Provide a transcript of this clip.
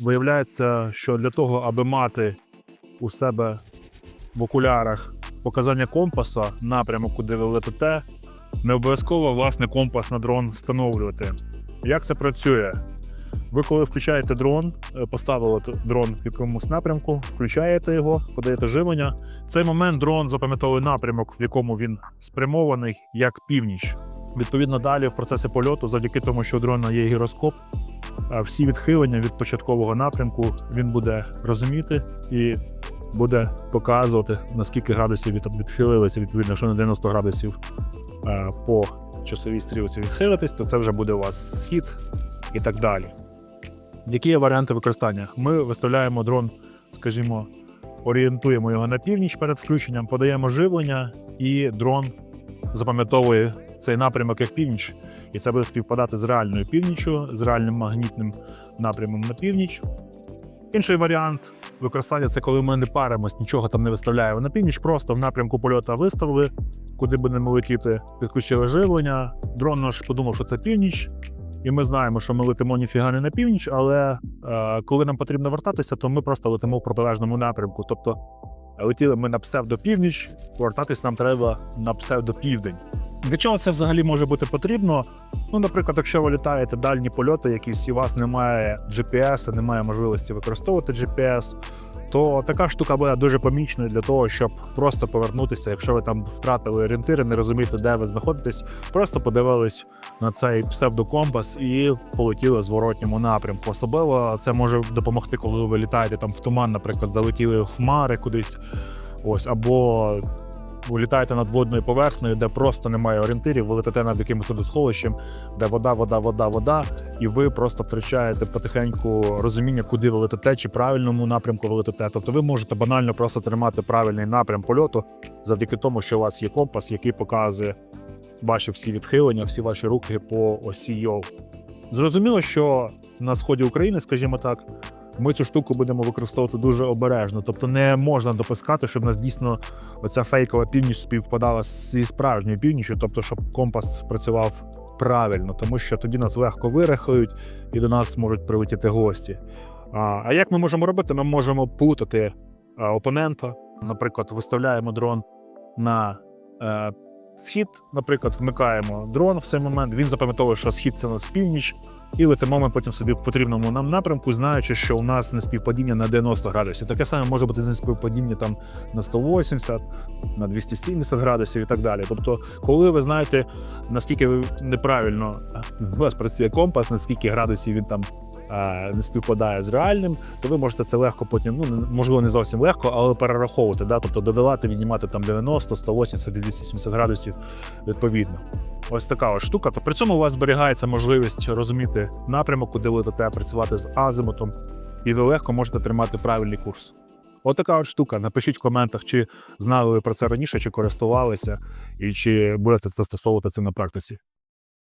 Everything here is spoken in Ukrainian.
Виявляється, що для того, аби мати у себе в окулярах показання компаса, напрямок, куди ви летите, не обов'язково власне компас на дрон встановлювати. Як це працює? Ви коли включаєте дрон, е, поставили дрон в якомусь напрямку, включаєте його, подаєте живлення. В цей момент дрон запам'ятовує напрямок, в якому він спрямований, як північ. Відповідно, далі в процесі польоту, завдяки тому, що у дрона є гіроскоп, всі відхилення від початкового напрямку він буде розуміти і буде показувати, наскільки градусів відхилилися, відповідно, якщо на 90 градусів по часовій стрілці відхилитись, то це вже буде у вас схід і так далі. Які є варіанти використання? Ми виставляємо дрон, скажімо, орієнтуємо його на північ перед включенням, подаємо живлення, і дрон запам'ятовує цей напрямок як північ, і це буде співпадати з реальною північчю, з реальним магнітним напрямом на північ. Інший варіант використання це коли ми не паримось, нічого там не виставляємо на північ, просто в напрямку польоту виставили, куди будемо летіти, підключили живлення. Дрон наш подумав, що це північ, і ми знаємо, що ми летимо ніфіга не на північ, але е, коли нам потрібно вертатися, то ми просто летимо в протилежному напрямку. Тобто летіли ми на псевдопівніч, повертатись нам треба на псевдопівдень. Для чого це взагалі може бути потрібно? Ну, наприклад, якщо ви літаєте дальні польоти, якісь і у вас немає GPS, немає можливості використовувати GPS, то така штука буде дуже помічною для того, щоб просто повернутися, якщо ви там втратили орієнтири, не розумієте, де ви знаходитесь, просто подивились на цей псевдокомпас і полетіли в зворотньому напрямку. Особливо це може допомогти, коли ви літаєте там в туман, наприклад, залетіли в хмари кудись, ось або ви літаєте над водною поверхнею, де просто немає орієнтирів, ви летите над якимось водосховищем, де вода, вода, вода, вода, і ви просто втрачаєте потихеньку розуміння, куди ви летите, чи правильному напрямку ви летите. Тобто ви можете банально просто тримати правильний напрям польоту завдяки тому, що у вас є компас, який показує ваші всі відхилення, всі ваші рухи по осі йов. Зрозуміло, що на сході України, скажімо так, ми цю штуку будемо використовувати дуже обережно. Тобто не можна допускати, щоб в нас дійсно оця фейкова північ співпадала зі справжньою північю, тобто щоб компас працював правильно, тому що тоді нас легко вирахують і до нас можуть прилетіти гості. А, як ми можемо робити? Ми можемо путати а, опонента. Наприклад, виставляємо дрон на е, схід, наприклад, вмикаємо дрон в цей момент. Він запам'ятовує, що схід це у нас північ, і летимо ми потім собі в потрібному нам напрямку, знаючи, що у нас неспівпадіння на 90 градусів. Таке саме може бути неспівпадіння там на 180, на 270 градусів і так далі. Тобто, коли ви знаєте, наскільки ви неправильно у вас працює компас, наскільки градусів він там. Е, Не співпадає з реальним, то ви можете це легко потім, ну можливо, не зовсім легко, але перераховувати, да? тобто додавати, віднімати там 90, 180, 270 градусів відповідно. Ось така ось штука. То при цьому у вас зберігається можливість розуміти напрямок, куди ви летите, працювати з азимутом, і ви легко можете тримати правильний курс. От от штука. Напишіть в коментах, чи знали ви про це раніше, чи користувалися, і чи будете це застосовувати це на практиці.